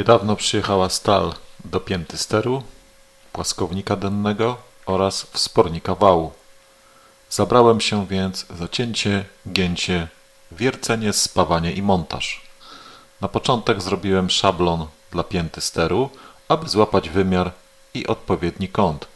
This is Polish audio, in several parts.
Niedawno przyjechała stal do pięty steru, płaskownika dennego oraz wspornika wału. Zabrałem się więc za cięcie, gięcie, wiercenie, spawanie i montaż. Na początek zrobiłem szablon dla pięty steru, aby złapać wymiar i odpowiedni kąt.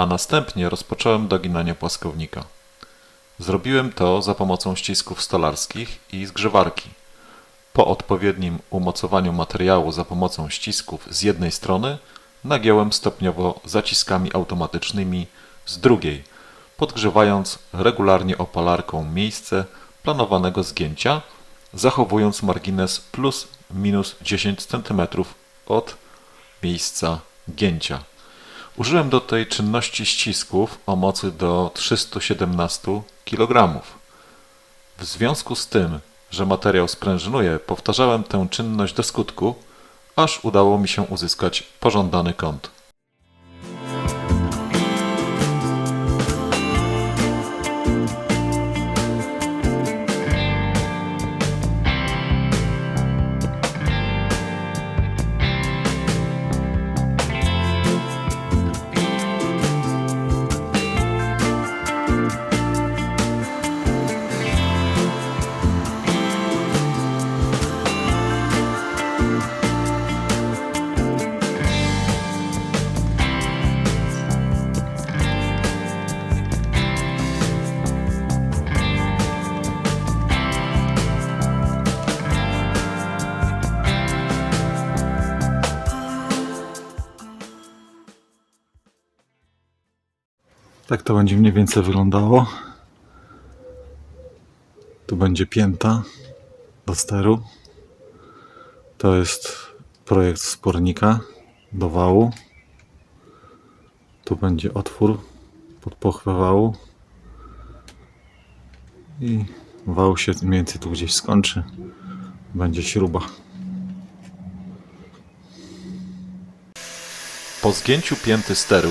A następnie rozpocząłem doginanie płaskownika. Zrobiłem to za pomocą ścisków stolarskich i zgrzewarki. Po odpowiednim umocowaniu materiału za pomocą ścisków z jednej strony nagiąłem stopniowo zaciskami automatycznymi z drugiej, podgrzewając regularnie opalarką miejsce planowanego zgięcia, zachowując margines plus minus 10 cm od miejsca gięcia. Użyłem do tej czynności ścisków o mocy do 317 kg. W związku z tym, że materiał sprężynuje, powtarzałem tę czynność do skutku, aż udało mi się uzyskać pożądany kąt. Tak to będzie mniej więcej wyglądało. Tu będzie pięta do steru. To jest projekt spornika do wału. Tu będzie otwór pod pochwę wału. I wał się mniej więcej tu gdzieś skończy. Będzie śruba. Po zgięciu pięty steru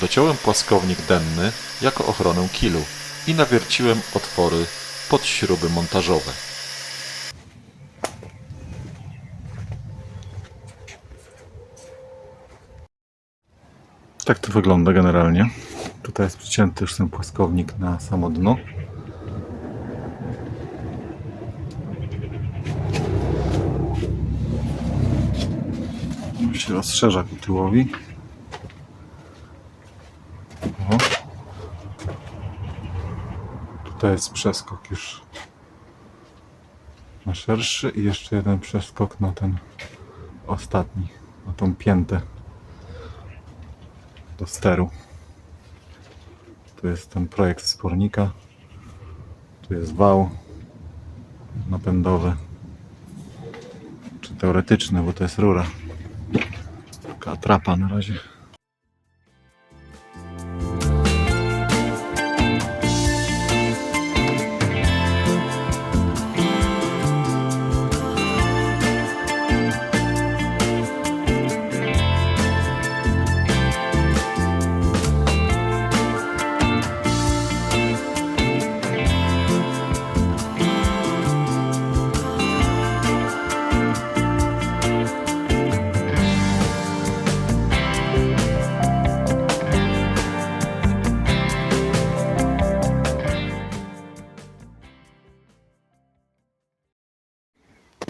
dociąłem płaskownik denny jako ochronę kilu i nawierciłem otwory pod śruby montażowe. Tak to wygląda generalnie. Tutaj jest przycięty już ten płaskownik na samo dno. się rozszerza ku tyłowi. Tutaj jest przeskok już na szerszy i jeszcze jeden przeskok na ten ostatni, na tą piętę do steru. Tu jest ten projekt spornika. Tu jest wał napędowy. Czy teoretyczny, bo to jest rura. Taka atrapa na razie.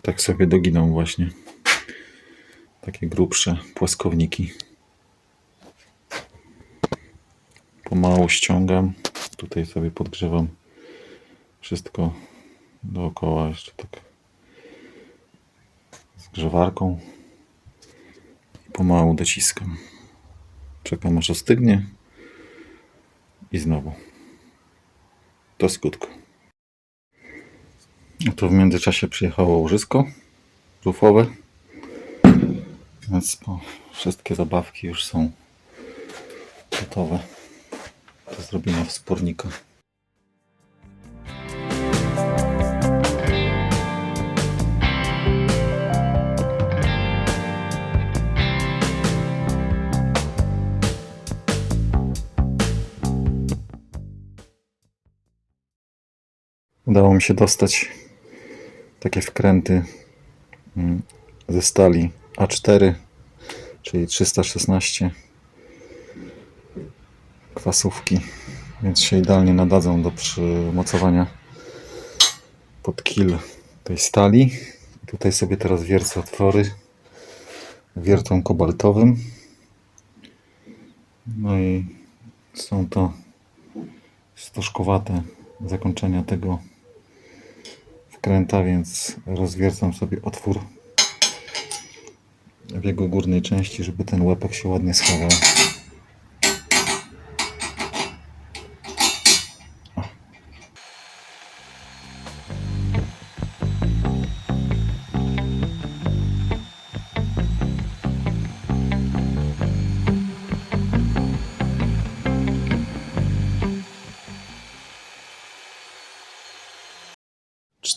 Tak sobie doginą właśnie takie grubsze płaskowniki. Pomału ściągam. Tutaj sobie podgrzewam wszystko dookoła jeszcze tak z grzewarką. I pomału dociskam. Czekam aż ostygnie i znowu do skutku. Tu w międzyczasie przyjechało łożysko rufowe. Więc wszystkie zabawki już są gotowe do zrobienia wspornika. Udało mi się dostać takie wkręty mm, ze stali A4, czyli 316 kwasówki, więc się idealnie nadadzą do przymocowania pod kil tej stali. Tutaj sobie teraz wiercę otwory wiertą kobaltowym. No i są to stożkowate zakończenia tego wkręta, więc rozwiercam sobie otwór w jego górnej części, żeby ten łepek się ładnie schował.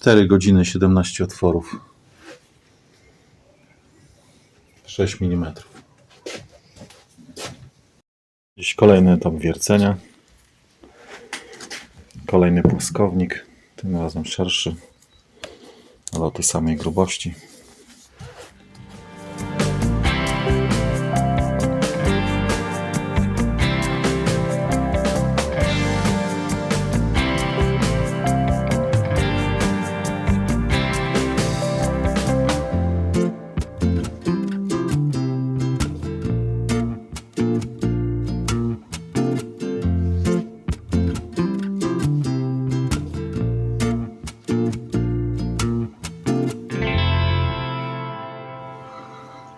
Cztery godziny 17 otworów. 6 mm. Dziś kolejny etap wiercenia. Kolejny płaskownik. Tym razem szerszy, ale o tej samej grubości.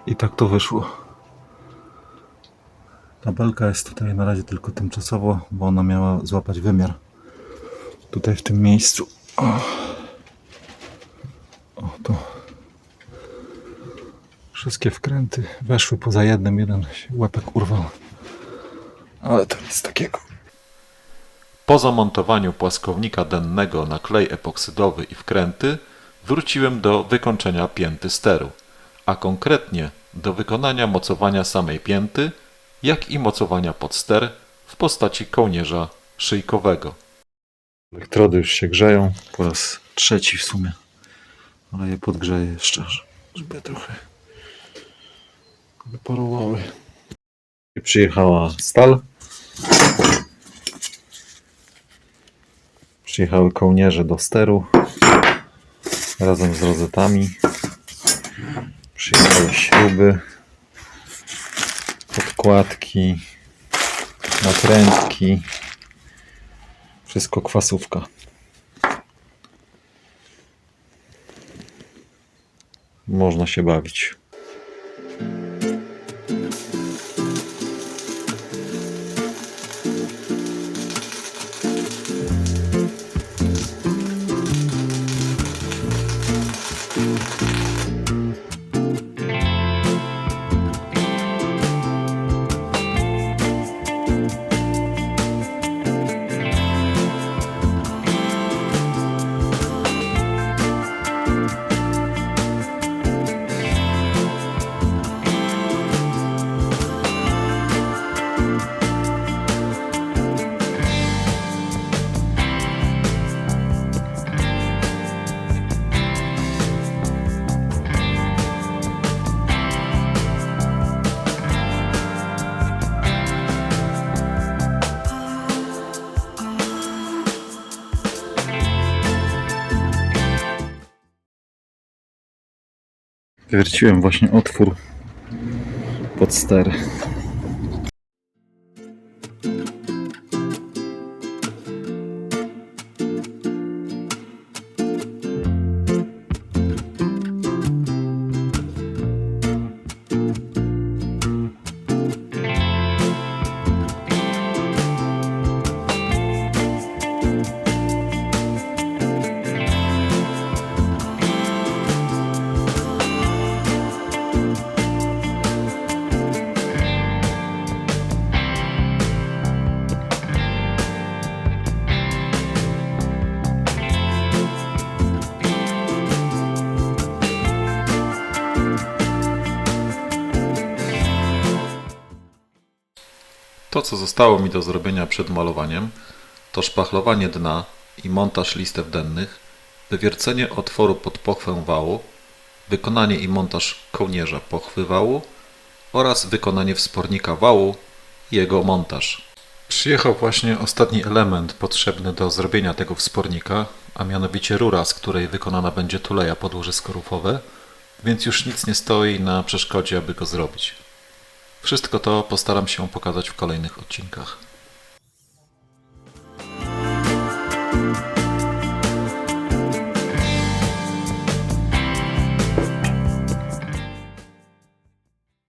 I tak to wyszło. Tabelka jest tutaj na razie tylko tymczasowo, bo ona miała złapać wymiar. Tutaj w tym miejscu. O, o to. Wszystkie wkręty weszły poza jednym, jeden się łepek urwał. Ale to nic takiego. Po zamontowaniu płaskownika dennego na klej epoksydowy i wkręty wróciłem do wykończenia pięty steru, a konkretnie do wykonania mocowania samej pięty, jak i mocowania pod ster w postaci kołnierza szyjkowego. Elektrody już się grzeją. Po raz trzeci w sumie. Ale je podgrzeję jeszcze, żeby trochę wyparowały. Przyjechała stal. Przyjechały kołnierze do steru razem z rozetami. Przyjechały śruby, podkładki, nakrętki. Wszystko kwasówka. Można się bawić. Wierciłem właśnie otwór pod ster. To, co zostało mi do zrobienia przed malowaniem, to szpachlowanie dna i montaż listew dennych, wywiercenie otworu pod pochwę wału, wykonanie i montaż kołnierza pochwy wału oraz wykonanie wspornika wału i jego montaż. Przyjechał właśnie ostatni element potrzebny do zrobienia tego wspornika, a mianowicie rura, z której wykonana będzie tuleja podłożysko-rufowe, więc już nic nie stoi na przeszkodzie, aby go zrobić. Wszystko to postaram się pokazać w kolejnych odcinkach.